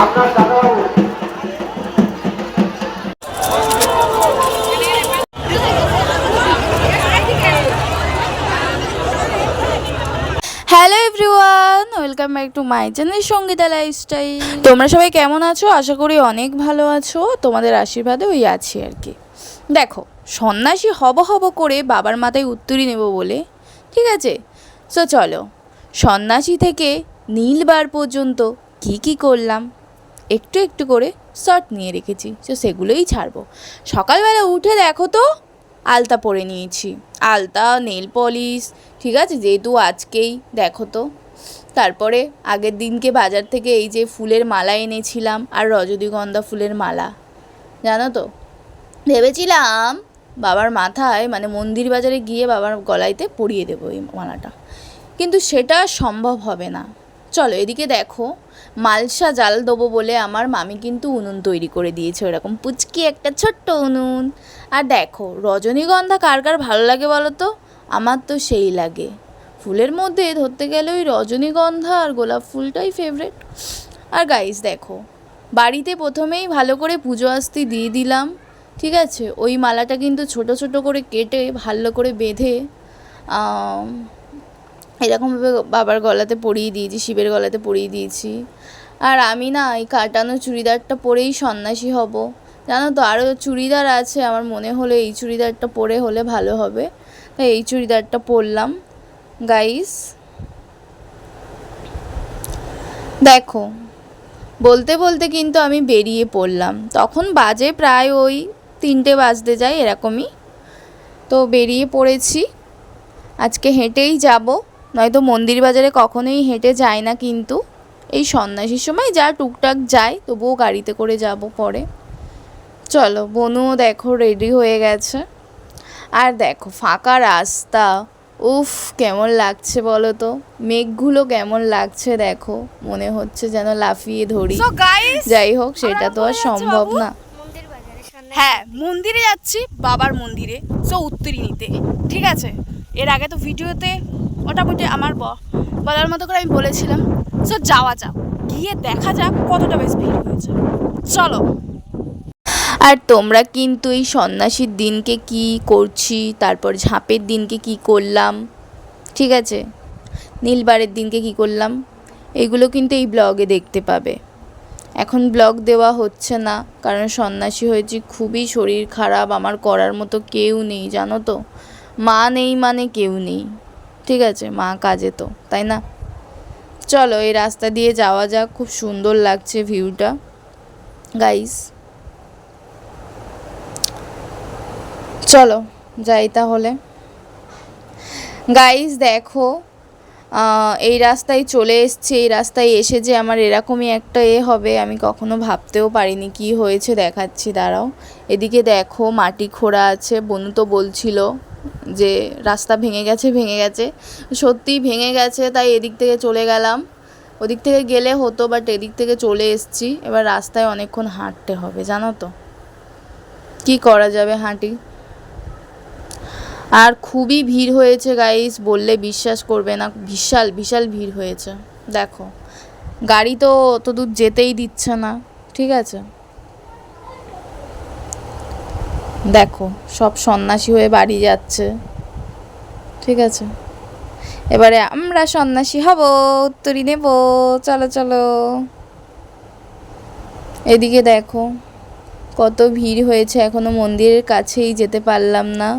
Hello everyone welcome back to my channel Sangeeta lifestyle তোমরা সবাই কেমন আছো? আশা করি অনেক ভালো আছো। তোমাদের আশীর্বাদে ওই আছি আর কি। দেখো, সন্ন্যাসী হব হব করে বাবার মাথায় উত্তরই নেব বলে, ঠিক আছে? সো চলো। সন্ন্যাসী থেকে নীলবার পর্যন্ত কি কি করলাম? একটু একটু করে শর্ট নিয়ে রেখেছি, তো সেগুলোই ছাড়বো। সকালবেলা উঠে দেখো তো, আলতা পরে নিয়েছি। আলতা, নেল পলিশ, ঠিক আছে, যেহেতু আজকেই, দেখো তো। তারপরে আগের দিনকে বাজার থেকে এই যে ফুলের মালা এনেছিলাম, আর রজনীগন্ধা ফুলের মালা, জানো তো? ভেবেছিলাম বাবার মাথায় মানে মন্দির বাজারে গিয়ে বাবার গলাইতে পরিয়ে দেবো এই মালাটা। কিন্তু সেটা সম্ভব হবে না। চলো এদিকে দেখো মালসা জাল দেবো বলে আমার মামি কিন্তু উনুন তৈরি করে দিয়েছে ওরকম পুচকি একটা ছোট্ট উনুন। আর দেখো, রজনীগন্ধা কার কার ভালো লাগে বলো তো? আমার তো সেই লাগে। ফুলের মধ্যে ধরতে গেলে ওই রজনীগন্ধা আর গোলাপ ফুলটাই ফেভারেট আর গাইস দেখো, বাড়িতে প্রথমেই ভালো করে পুজো আস্তি দিয়ে দিলাম, ঠিক আছে? ওই মালাটা কিন্তু ছোট ছোট করে কেটে ভালো করে বেঁধে এরকমভাবে বাবার গলাতে পরিয়ে দিয়েছি, শিবের গলাতে পরিয়ে দিয়েছি। আর আমি না এই কাটানো চুড়িদারটা পরেই সন্ন্যাসী হব। জানো তো আরও চুড়িদার আছে, আমার মনে হলো এই চুড়িদারটা পরে হলে ভালো হবে। তাই এই চুড়িদারটা পরলাম। গাইস, দেখো, বলতে বলতে কিন্তু আমি বেরিয়ে পড়লাম। তখন বাজে প্রায় ওই তিনটে বাজতে যায় এরকমই। তো বেরিয়ে পড়েছি। আজকে হেঁটেই যাব। নয়তো মন্দির বাজারে কখনোই হেঁটে যায় না কিন্তু। এই সন্ন্যাসীর সময় যা টুকটাক যায় তবুও গাড়িতে করে যাব পরে। চলো বনুও দেখো রেডি হয়ে গেছে। আর দেখো ফাঁকা রাস্তা। উফ কেমন লাগছে বলো তো? মেঘগুলো কেমন লাগছে দেখো। মনে হচ্ছে যেন লাফিয়ে ধরি। যাই হোক সেটা তো আর সম্ভব না। হ্যাঁ মন্দিরে যাচ্ছি বাবার মন্দিরে সো উত্তরি নিতে ঠিক আছে? এর আগে তো ভিডিওতে মোটামুটি আমার বলার মতো করে আমি বলেছিলাম। সো যাওয়া যাক। গিয়ে দেখা যাক কতটা বেশ ভিড় হয়েছে। চলো। আর তোমরা কিন্তু এই সন্ন্যাসীর দিনকে কি করছি, তারপর ঝাঁপের দিনকে কি করলাম, ঠিক আছে? নীলবারের দিনকে কি করলাম, এগুলো কিন্তু এই ব্লগে দেখতে পাবে। এখন ব্লগ দেওয়া হচ্ছে না, কারণ সন্ন্যাসী হয়েছি, খুবই শরীর খারাপ, আমার করার মতো কেউ নেই, জানো তো? মা নেই মানে কেউ নেই। ঠিক আছে, মা কাজে তো, তাই না? চলো, এই রাস্তা দিয়ে যাওয়া যাক, খুব সুন্দর লাগছে ভিউটা। গাইস চলো, যাই তাহলে। গাইস দেখো এই রাস্তায় চলে এসছে, এই রাস্তায় এসে যে আমার এরকমই একটা এ হবে, আমি কখনো ভাবতেও পারিনি কি হয়েছে, দেখাচ্ছি, দাঁড়াও। এদিকে দেখো, মাটি খোঁড়া আছে, বনু তো বলছিল। যে রাস্তা ভেঙে গেছে ভেঙে গেছে। সত্যিই ভেঙে গেছে, তাই এদিক থেকে চলে গেলাম। ওদিক থেকে গেলে হতো বাট এদিক থেকে চলে এসছি। এবার রাস্তায় অনেকক্ষণ হাঁটতে হবে, জানো তো। কি করা যাবে হাঁটি? আর খুবই ভিড় হয়েছে গাইস বললে বিশ্বাস করবে না। বিশাল বিশাল ভিড় হয়েছে। দেখো, গাড়ি তো অত দূর যেতেই দিচ্ছে না, ঠিক আছে? দেখো, সব সন্ন্যাসী হয়ে বাড়ি যাচ্ছে। ঠিক আছে? এবারে আমরা সন্ন্যাসী হব উত্তরী নেব। চলো চলো। এদিকে দেখো, কত ভিড় হয়েছে, এখনও মন্দিরের কাছেই যেতে পারলাম না।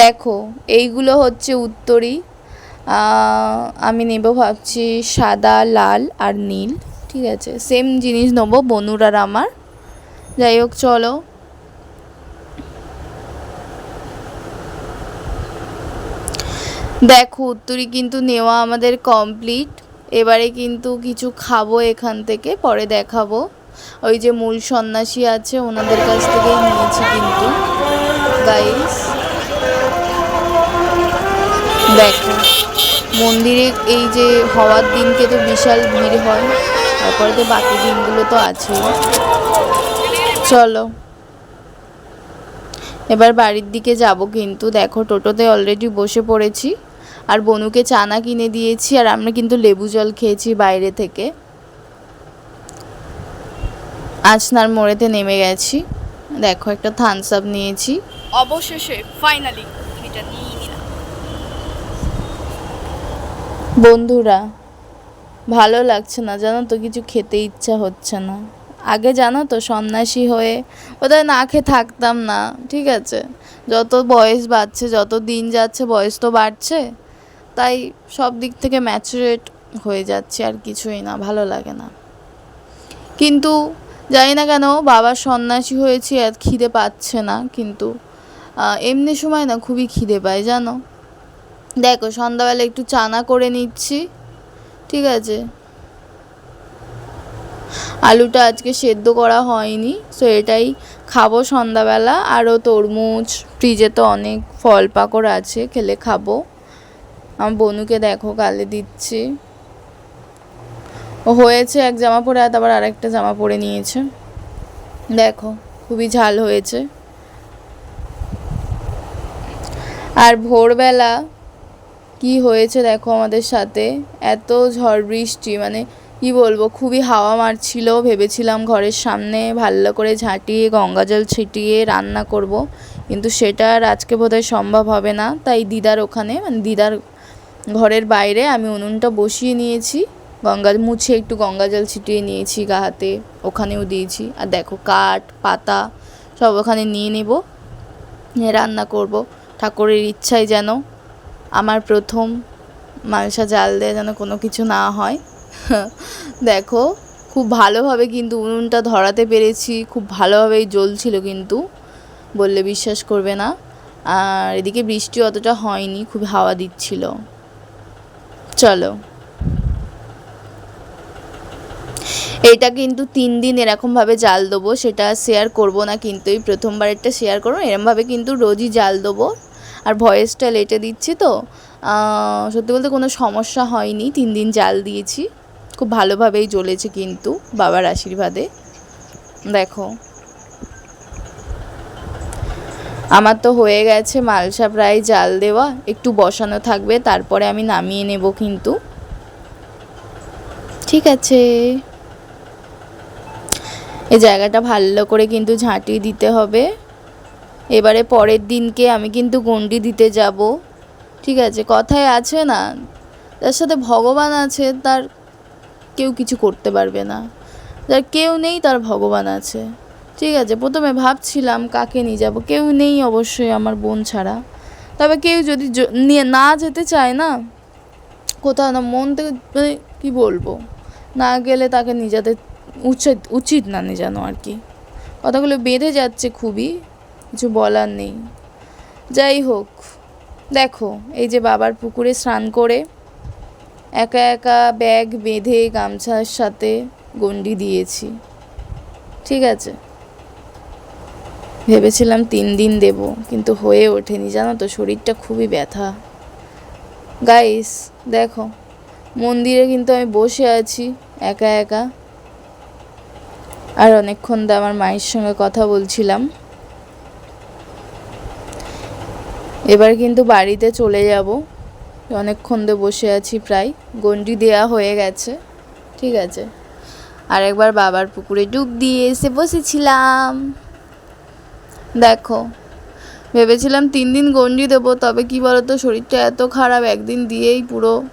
দেখো, এইগুলো হচ্ছে উত্তরী আমি নেব ভাবছি সাদা, লাল আর নীল। ঠিক আছে সেম জিনিস নেব বনুর আর আমার। যাই হোক, চলো। দেখো উত্তরী কিন্তু নেওয়া আমাদের কমপ্লিট এবারে কিন্তু কিছু খাব এখান থেকে, পরে দেখাবো। ওই যে মূল সন্ন্যাসী আছে, ওনাদের কাছ থেকেই নিয়েছি কিন্তু গাইস দেখো, মন্দিরে এই যে হওয়ার দিনকে তো বিশাল ভিড় হয়, তারপরে তো বাকি দিনগুলো তো আছেই। চলো। এবার বাড়ির দিকে যাব কিন্তু। দেখো টোটোতে অলরেডি বসে পড়েছি। আর বনুকে চানা কিনে দিয়েছি আর আমরা কিন্তু লেবু জল খেয়েছি বাইরে থেকে। আজনার মোড়েতে নেমে গেছি। দেখো একটা থামস আপ নিয়েছি। অবশেষে ফাইনালি এটা নিয়ে নিলাম। বন্ধুরা ভালো লাগছে না জানো তো কিছু খেতে ইচ্ছা হচ্ছে না। আগে জানো তো, সন্ন্যাসী হয়ে ওদের না খেয়ে থাকতাম না, ঠিক আছে? যত বয়স বাড়ছে, যত দিন যাচ্ছে, বয়স তো বাড়ছে, তাই সব দিক থেকে ম্যাচুরেট হয়ে যাচ্ছে, আর কিছুই না, ভালো লাগে না। কিন্তু জানি না কেন, বাবা সন্ন্যাসী হয়েছি আর খিদে পাচ্ছে না, কিন্তু এমনি সময় না খুবই খিদে পায়, জানো? দেখো, সন্ধ্যাবেলা একটু চানা করে নিচ্ছি, ঠিক আছে? আলুটা আজকে সেদ্ধ করা হয়নি সো এটাই খাব সন্ধ্যাবেলা। আরও তরমুজ, ফ্রিজে তো অনেক ফল পাকড় আছে, খেলে খাব। আমার বনুকে দেখো কালে দিচ্ছি। ও হয়েছে এক জামা পরে, আর আবার আরেকটা জামা পরে নিয়েছে। দেখো, খুবই ঝাল হয়েছে। আর ভোরবেলা কি হয়েছে দেখো আমাদের সাথে? এত ঝড় বৃষ্টি মানে কি বলব, খুবই হাওয়া মারছিল। ভেবেছিলাম ঘরের সামনে ভালো করে ঝাঁটিয়ে, গঙ্গা জল ছিটিয়ে রান্না করব। কিন্তু সেটা আর আজকে বোধহয় সম্ভব হবে না। তাই দিদার ওখানে মানে দিদার ঘরের বাইরে আমি উনুনটা বসিয়ে নিয়েছি। গঙ্গা, মুছে একটু গঙ্গা জল ছিটিয়ে নিয়েছি গা হাতে, ওখানেও দিয়েছি। আর দেখো কাঠ, পাতা সব ওখানে নিয়ে নেব রান্না করব। ঠাকুরের ইচ্ছায় যেন আমার প্রথম মালসা জাল দিয়ে যেন কোনো কিছু না হয়। দেখো, খুব ভালোভাবে কিন্তু উনুনটা ধরাতে পেরেছি, খুব ভালোভাবেই জ্বলছিল কিন্তু, বললে বিশ্বাস করবে না। আর এদিকে বৃষ্টি অতটা হয়নি, খুব হাওয়া দিচ্ছিল। চলো। এটা কিন্তু তিন দিন এরকমভাবে জাল দেবো, সেটা শেয়ার করব না কিন্তু, এই প্রথমবারেরটা শেয়ার করব এরমভাবে কিন্তু রোজই জাল দেবো। আর ভয়েসটা লেটে দিচ্ছি তো সত্যি বলতে কোনো সমস্যা হয়নি, তিন দিন জাল দিয়েছি। খুব ভালোভাবেই জ্বলেছে কিন্তু বাবার আশীর্বাদে। দেখো। আমার তো হয়ে গেছে মালসা প্রায় জাল দেওয়া, একটু বসানো থাকবে, তারপরে আমি নামিয়ে নেব কিন্তু। ঠিক আছে। এই জায়গাটা ভালো করে কিন্তু ঝাঁটি দিতে হবে। এবারে পরের দিনকে আমি কিন্তু গন্ডি দিতে যাব। ঠিক আছে, কথায় আছে না? তার সাথে ভগবান আছে, তার কেউ কিছু করতে পারবে না। যার কেউ নেই, তার ভগবান আছে। ঠিক আছে, প্রথমে ভাবছিলাম কাকে নিয়ে যাব। কেউ নেই অবশ্যই আমার বোন ছাড়া। তবে কেউ যদি নিয়ে না যেতে চায় না, কোথাও না মন থেকে মানে কী বলব? না গেলে তাকে যেতে উচিত উচিত না নিয়ে জানো আর কি। কথাগুলো বেঁধে যাচ্ছে খুবই, কিছু বলার নেই। যাই হোক, দেখো, এই যে বাবার পুকুরে স্নান করে একা একা ব্যাগ বেঁধে গামছার সাথে গন্ডি দিয়েছি। ঠিক আছে। ভেবেছিলাম তিন দিন দেব, কিন্তু হয়ে ওঠেনি। জানো তো, শরীরটা খুবই ব্যথা। গাইস দেখো, মন্দিরে কিন্তু আমি বসে আছি, একা একা। আর অনেকক্ষণ ধরে আমার মায়ের সঙ্গে কথা বলছিলাম। এবার কিন্তু বাড়িতে চলে যাব। অনেকক্ষণ ধরে বসে আছি প্রায়। গন্ডি দেয়া হয়ে গেছে। ঠিক আছে। আর একবার বাবার পুকুরে ডুব দিয়ে এসে বসেছিলাম। দেখো, ভেবেছিলাম তিন দিন গন্ডি দেবো, তবে কি বলতো, শরীরটা এত খারাপ, একদিন দিয়েই পুরো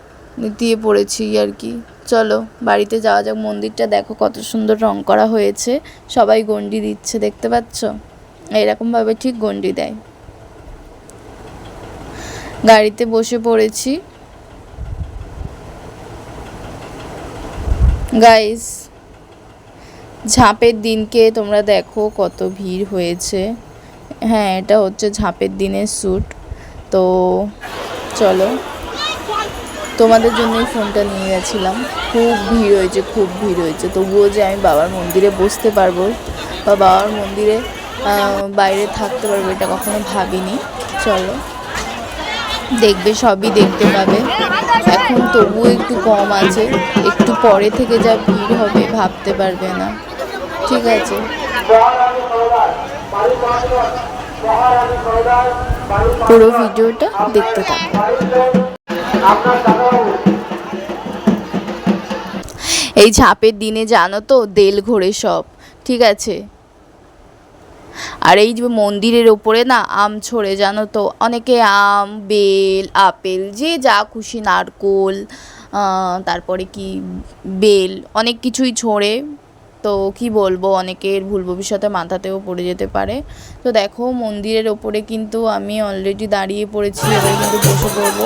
দিয়ে পড়েছি আর কি। চলো, বাড়িতে যাওয়া যাক। মন্দিরটা দেখো, কত সুন্দর রং করা হয়েছে। সবাই গন্ডি দিচ্ছে, দেখতে পাচ্ছ? এরকমভাবে ঠিক গন্ডি দেয়। গাড়িতে বসে পড়েছি। গাইস ঝাঁপের দিনকে তোমরা দেখো কত ভিড় হয়েছে। হ্যাঁ এটা হচ্ছে ঝাঁপের দিনের শ্যুট তো চলো, তোমাদের জন্যই ফোনটা নিয়ে গেছিলাম। খুব ভিড় হয়েছে, খুব ভিড় হয়েছে। তবুও যে আমি বাবার মন্দিরে বসতে পারব বা বাবার মন্দিরে বাইরে থাকতে পারব এটা কখনো ভাবিনি। চলো। দেখবে, সবই দেখতে পাবে। এখন তবুও একটু কম আছে। একটু পরে থেকে যা ভিড় হবে, ভাবতে পারবে না। ঠিক আছে। পুরো ভিডিওটা দেখতে থাকো। এই ঝাঁপের দিনে জানো তো, দেল ঘোরে সব। ঠিক আছে? আর এই যে মন্দিরের ওপরে না আম ছড়ে, জানো তো? অনেকে আম, বেল, আপেল, যে যা খুশি, নারকোল তারপরে কি, বেল, অনেক কিছুই ছড়ে। তো কি বলব, অনেকের ভুল ভবিষ্যতে মাথাতেও পড়ে যেতে পারে। তো দেখো, মন্দিরের ওপরে কিন্তু আমি অলরেডি দাঁড়িয়ে পড়েছি, এবার কিন্তু বসে পড়ব।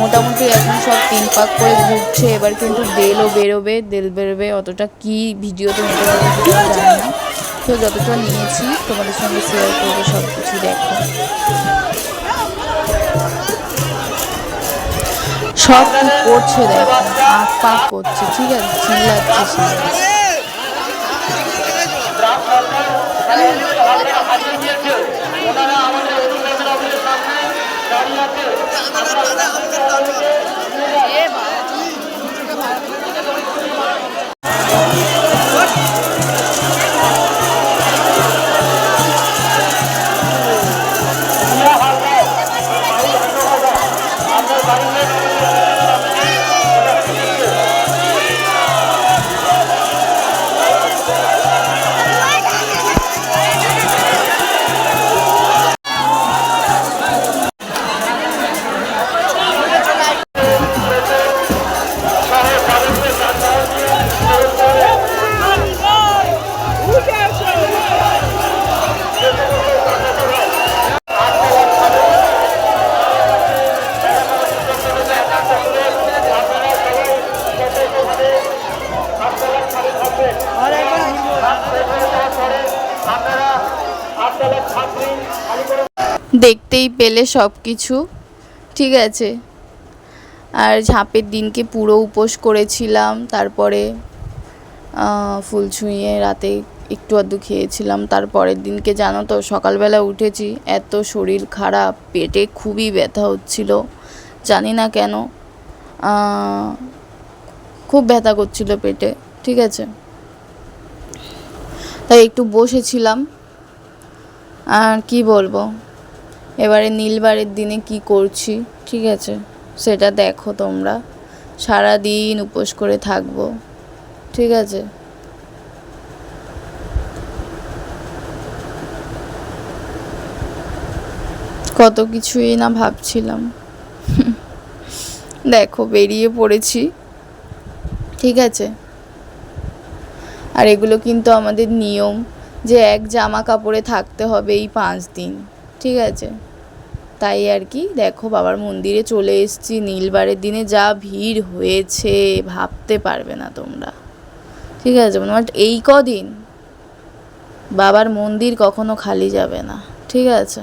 মোটামুটি এখন সব তিন পাক করে ঘুরছে, এবার কিন্তু দেলও বেরোবে, দেল বেরোবে। অতটা কি ভিডিওতে নিতে পারব জানি না। তো যতটা নিয়েছি, তোমাদের সঙ্গে শেয়ার করব সব কিছু দেখো। সব করছে দেখো? আঁক পাক করছে, ঠিক আছে, চিল্লাচ্ছে দেখতেই পেলে সব কিছু ঠিক আছে। আর ঝাঁপের দিনকে পুরো উপোস করেছিলাম। তারপরে ফুল ছুঁয়ে রাতে একটু আধটু খেয়েছিলাম। তারপরের দিনকে জানো তো, সকালবেলা উঠেছি, এত শরীর খারাপ, পেটে খুবই ব্যথা হচ্ছিল। জানি না কেন খুব ব্যথা করছিল পেটে। ঠিক আছে। তাই একটু বসেছিলাম। আর কি বলব? এবারে নীলবারের দিনে কি করছি? ঠিক আছে, সেটা দেখো তোমরা। সারা দিন উপোস করে থাকব। ঠিক আছে? কত কিছুই না ভাবছিলাম। দেখো, বেরিয়ে পড়েছি। ঠিক আছে? আর এগুলো কিন্তু আমাদের নিয়ম যে এক জামা কাপড়ে থাকতে হবে এই পাঁচ দিন। ঠিক আছে? তাই আর কি। দেখো বাবার মন্দিরে চলে এসেছি, নীলবারের দিনে যা ভিড় হয়েছে, ভাবতে পারবে না তোমরা। ঠিক আছে মানে এই কদিন বাবার মন্দির কখনো খালি যাবে না, ঠিক আছে?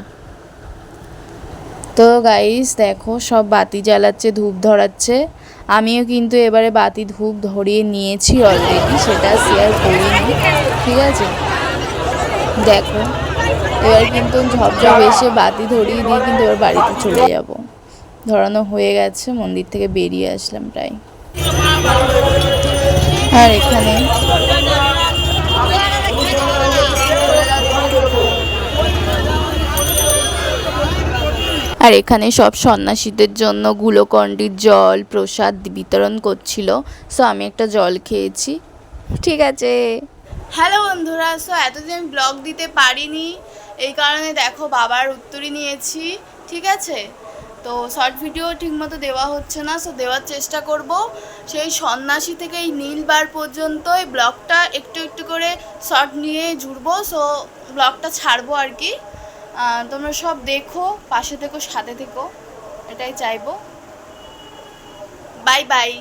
তো গাইস দেখো সব বাতি জ্বালাচ্ছে, ধূপ ধরাচ্ছে। আমিও কিন্তু এবারে বাতি, ধূপ ধরিয়ে নিয়েছি অলরেডি সেটা শেয়ার করিনি, ঠিক আছে? দেখো। এবার কিন্তু ঝপঝপ এসে বাতি ধরিয়ে দিয়ে কিন্তু এবার বাড়িতে চলে যাব। ধরানো হয়ে গেছে, মন্দির থেকে বেরিয়ে আসলাম প্রায়। আর এখানে আর এখানে সব সন্ন্যাসীদের জন্য গুলোকণ্ডির জল, প্রসাদ বিতরণ করছিল। সো আমি একটা জল খেয়েছি। ঠিক আছে। হ্যালো বন্ধুরা সো এতদিন ব্লগ দিতে পারিনি, এই কারণে দেখো বাবার উত্তরই নিয়েছি, ঠিক আছে? তো শর্ট ভিডিও ঠিকমতো দেওয়া হচ্ছে না সো দেওয়ার চেষ্টা করব। সেই সন্ন্যাসী থেকে এই নীলবার পর্যন্ত এই ব্লগটা একটু একটু করে শর্ট নিয়ে জুড়বো সো ব্লগটা ছাড়বো আর কি। তোমরা সব দেখো, পাশে থেকো, সাথে থেকো, এটাই চাইব। Bye bye